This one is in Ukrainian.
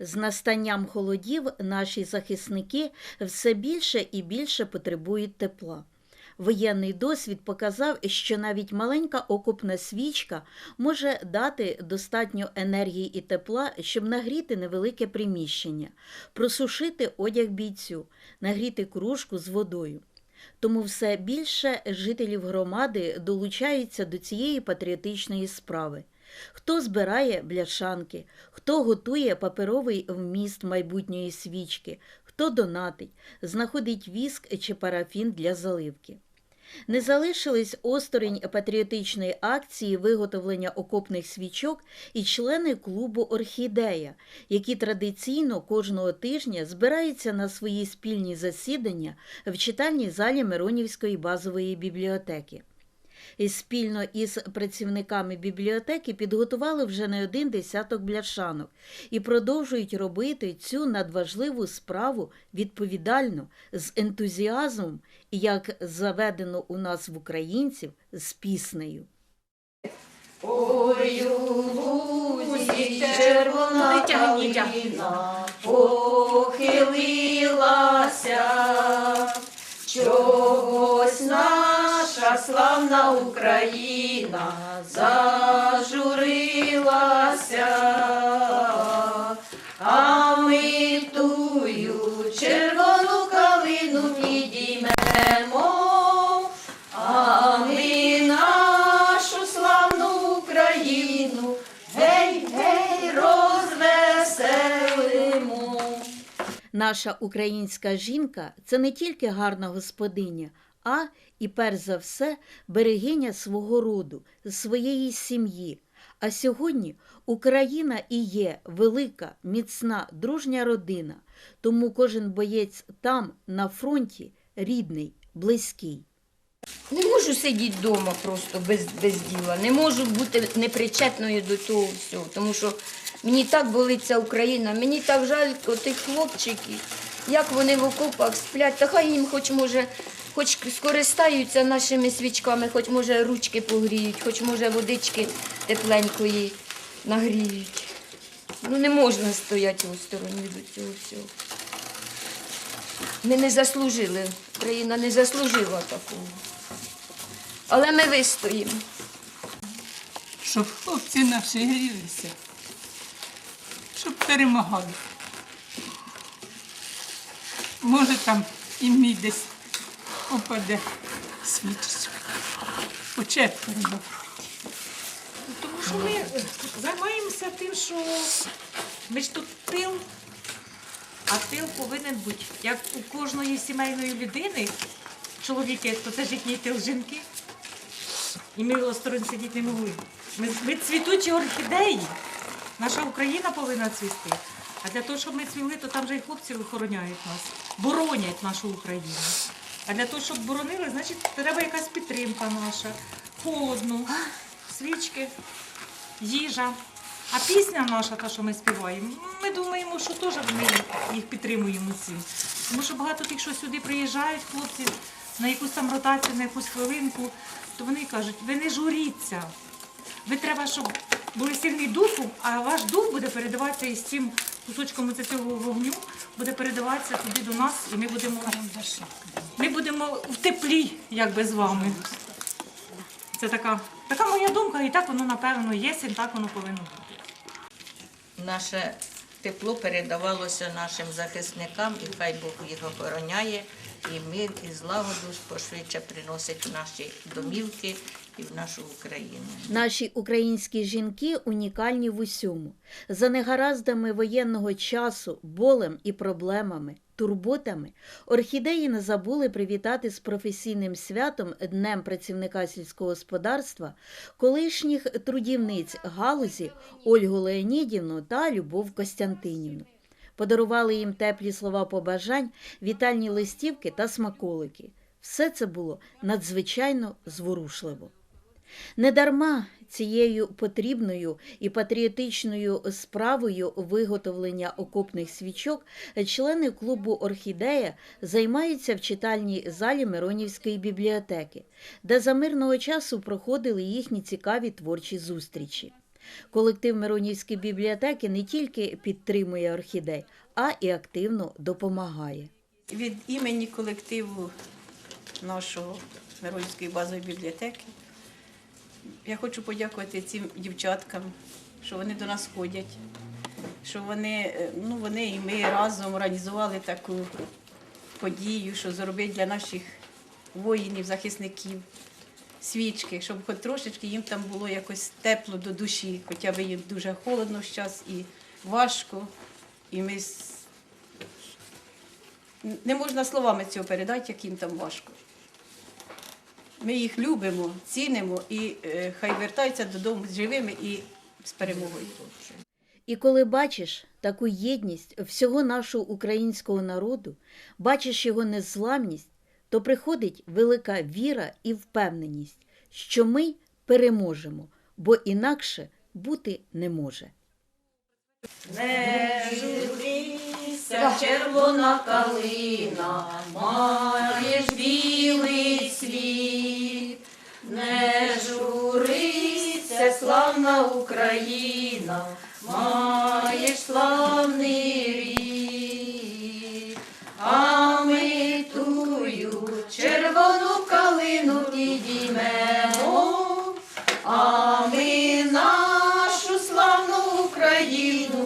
З настанням холодів наші захисники все більше і більше потребують тепла. Воєнний досвід показав, що навіть маленька окопна свічка може дати достатньо енергії і тепла, щоб нагріти невелике приміщення, просушити одяг бійцю, нагріти кружку з водою. Тому все більше жителів громади долучаються до цієї патріотичної справи. Хто збирає бляшанки, хто готує паперовий вміст майбутньої свічки, хто донатить, знаходить віск чи парафін для заливки. Не залишились осторонь патріотичної акції виготовлення окопних свічок і члени клубу Орхідея, які традиційно кожного тижня збираються на свої спільні засідання в читальній залі Миронівської базової бібліотеки. І спільно із працівниками бібліотеки підготували вже не один десяток бляшанок і продовжують робити цю надважливу справу відповідально, з ентузіазмом як заведено у нас в українців з піснею. Ой, лузі червона калина похилилася, чогось наша славна Україна зажурилася, а ми тую червону калину підіймемо. А ми нашу славну Україну, гей, гей, розвеселимо. Наша українська жінка це не тільки гарна господиня, а і перш за все берегиня свого роду, своєї сім'ї. А сьогодні Україна і є велика, міцна, дружня родина, тому кожен боєць там, на фронті, рідний, близький. Не можу сидіти вдома просто без, без діла. Не можу бути непричетною до того всього, тому що мені так болить ця Україна, мені так жаль тих хлопчиків, як вони в окопах сплять. Та хай їм хоч може, хоч скористаються нашими свічками, хоч може ручки погріють, хоч може водички тепленької нагріють. Ну не можна стояти осторонь від цього всього. Ми не заслужили, Україна не заслужила такого. Але ми вистоїмо. щоб хлопці наші грілися, щоб перемагали. Може там і мій десь попаде свічечка. По четверо. на фронті. Тому що ми займаємося тим, що ми ж тут тил, а тил повинен бути. Як у кожної сімейної людини, чоловіки, то це ж їхній тил жінки. І ми осторонь сидіти не могли. Ми, ми цвітучі орхідеї. Наша Україна повинна цвісти. А для того, щоб ми цвіли, то там же і хлопці охороняють нас, боронять нашу Україну. А для того, щоб боронили, значить, треба якась підтримка наша. Холодно, свічки, їжа. А пісня наша, та, що ми співаємо, ми думаємо, що теж ми їх підтримуємо цим. Тому що багато тих, що сюди приїжджають, хлопці на якусь там ротацію, на якусь хвилинку, то вони кажуть, ви не журіться. Ви треба, щоб були сильні духом, а ваш дух буде передаватися із цим кусочком цього вогню, буде передаватися туди до нас, і ми будемо, ми будемо в теплі, якби з вами. Це така, така моя думка, і так воно напевно є, і так воно повинно бути. Наше тепло передавалося нашим захисникам, і хай Бог їх охороняє, і мир, і злагоду пошвидше приносить в наші домівки і в нашу Україну. Наші українські жінки унікальні в усьому. За негараздами воєнного часу, болем і проблемами, турботами, орхідеї не забули привітати з професійним святом Днем працівника сільського господарства колишніх трудівниць галузі Ольгу Леонідівну та Любов Костянтинівну. Подарували їм теплі слова побажань, вітальні листівки та смаколики. Все це було надзвичайно зворушливо. Недарма цією потрібною і патріотичною справою виготовлення окопних свічок члени клубу Орхідея займаються в читальній залі Миронівської бібліотеки, де за мирного часу проходили їхні цікаві творчі зустрічі. Колектив Миронівської бібліотеки не тільки підтримує орхідей, а і активно допомагає. Від імені колективу нашого Миронівської базової бібліотеки я хочу подякувати цим дівчаткам, що вони до нас ходять, що вони, е, ну, вони і ми разом організували таку подію, що зробити для наших воїнів, захисників свічки, щоб хоч трошечки їм там було якось тепло до душі, хоча б їм дуже холодно зараз і важко. І ми не можна словами цього передати, як їм там важко. Ми їх любимо, цінимо і е, хай вертаються додому живими і з перемогою. І коли бачиш таку єдність всього нашого українського народу, бачиш його незламність, то приходить велика віра і впевненість, що ми переможемо, бо інакше бути не може. Не журися, червона калина, маєш білий світ. Не журися, славна Україна, маєш славний рід. А ми тую червону калину підіймемо, а ми нашу славну Україну